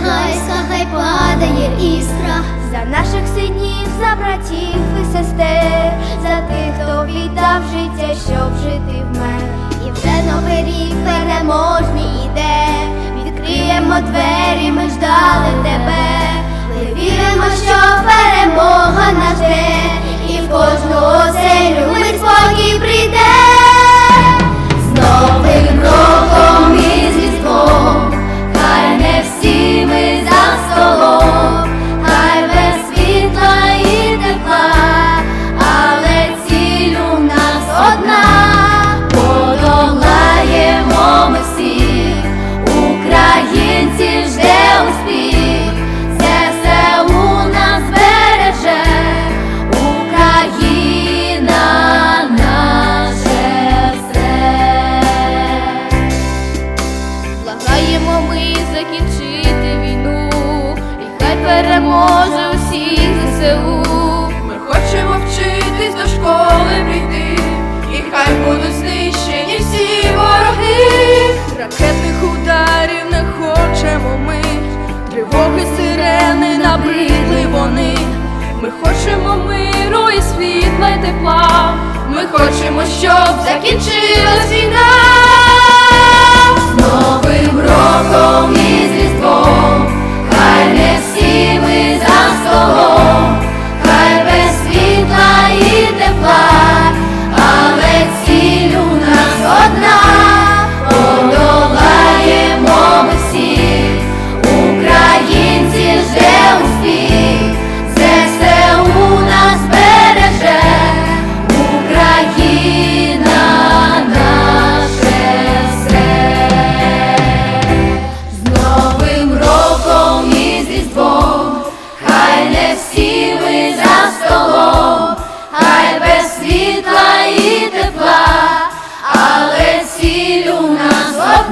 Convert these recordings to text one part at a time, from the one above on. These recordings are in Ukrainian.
Бенгальська, хай падає іскра. За наших синів, за братів і сестер, за тих, хто віддав життя, щоб жити в мер. І вже новий рік переможний іде. Відкриємо двері, ми ждали тебе. Переможе усіх ЗСУ. Ми хочемо вчитись до школи прийти, і хай будуть знищені всі вороги. Ракетних ударів не хочемо ми, тривоги, сирени набридли вони. Ми хочемо миру і світла й тепла. Ми хочемо, щоб закінчилась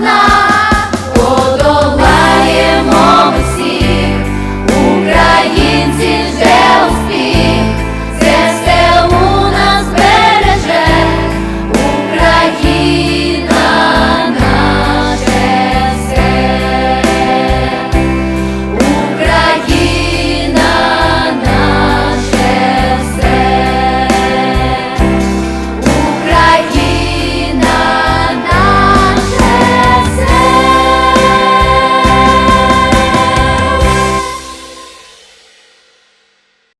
not.